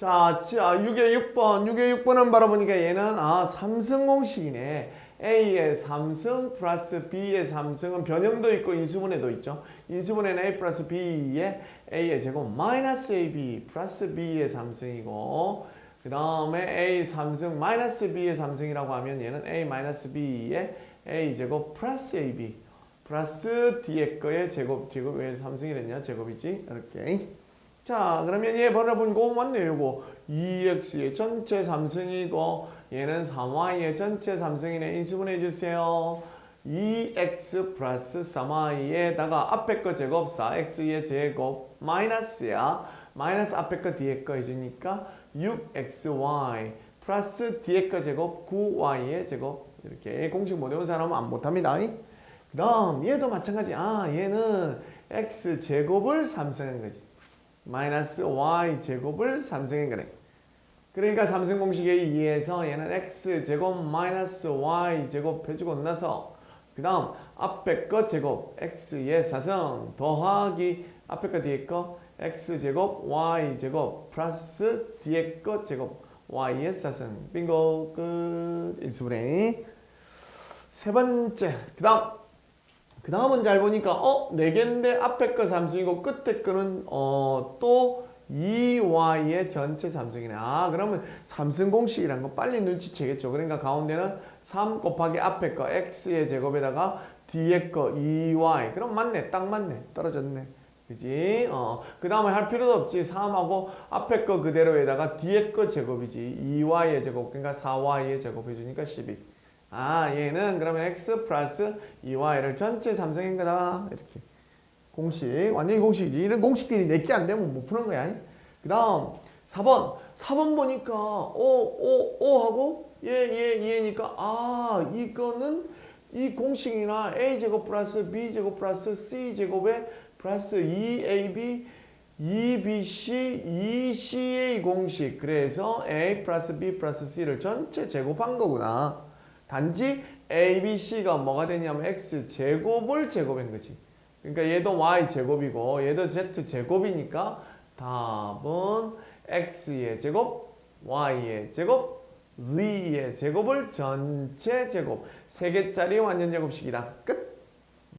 자, 자 6의 6번. 6의 6번은 바로 보니까 얘는 아, 삼승 공식이네. A의 삼승 플러스 B의 삼승은 변형도 있고 인수분해도 있죠. 인수분해는 A 플러스 B의 A의 제곱 마이너스 AB 플러스 B의 삼승이고 그 다음에 A 삼승 마이너스 B의 삼승이라고 하면 얘는 A 마이너스 B의 A 제곱 플러스 AB 플러스 D의 거의 제곱 제곱 왜 삼승이랬냐 제곱이지 이렇게 자 그러면 얘 번호 보니까 맞네요 이거. 2x의 전체 삼승이고 얘는 3y의 전체 삼승이네. 인수분해 주세요. 2x 플러스 3y에다가 앞에 거 제곱 4x의 제곱 마이너스야. 마이너스 앞에 거 뒤에 거 해주니까 6xy 플러스 뒤에 거 제곱 9y의 제곱. 이렇게 공식 못 외운 사람은 안 못합니다. 그 다음 얘도 마찬가지. 아 얘는 x 제곱을 삼승한 거지 마이너스 y 제곱을 삼승한 거네 그러니까 삼승 공식에 의해서 얘는 x 제곱 마이너스 y 제곱 해주고 나서 그 다음 앞에 거 제곱 x의 사승 더하기 앞에 거 뒤에 거 x 제곱 y 제곱 플러스 뒤에 거 제곱 y의 사승 빙고 끝. 일수분해 세 번째. 그 다음 그 다음은 잘 보니까 어? 네 개인데 앞에 거 삼승이고 끝에 거는 어, 또 2y의 전체 삼승이네. 아 그러면 삼승 공식이란 거 빨리 눈치채겠죠. 그러니까 가운데는 3 곱하기 앞에 거 x의 제곱에다가 뒤에 거 2y. 그럼 맞네. 딱 맞네. 떨어졌네. 그지? 어. 그 다음에 할 필요도 없지. 3하고 앞에 거 그대로에다가 뒤에 거 제곱이지. 2y의 제곱. 그러니까 4y의 제곱 해주니까 12. 아 얘는 그러면 x 플러스 2y를 전체 삼성인 거다. 이렇게. 공식. 완전히 공식이지. 이런 공식들이 내게 안 되면 못 푸는 거야. 그 다음 4번. 4번 보니까 오오오 하고 얘얘 얘니까 아 이거는 이 공식이나 a제곱 플러스 b제곱 플러스 c제곱에 플러스 2ab 2bc 2ca 공식. 그래서 a 플러스 b 플러스 c를 전체 제곱한 거구나 단지 A, B, C가 뭐가 되냐면 X 제곱을 제곱한 거지. 그러니까 얘도 Y 제곱이고 얘도 Z 제곱이니까 답은 X의 제곱, Y의 제곱, Z의 제곱을 전체 제곱. 세 개짜리 완전 제곱식이다. 끝.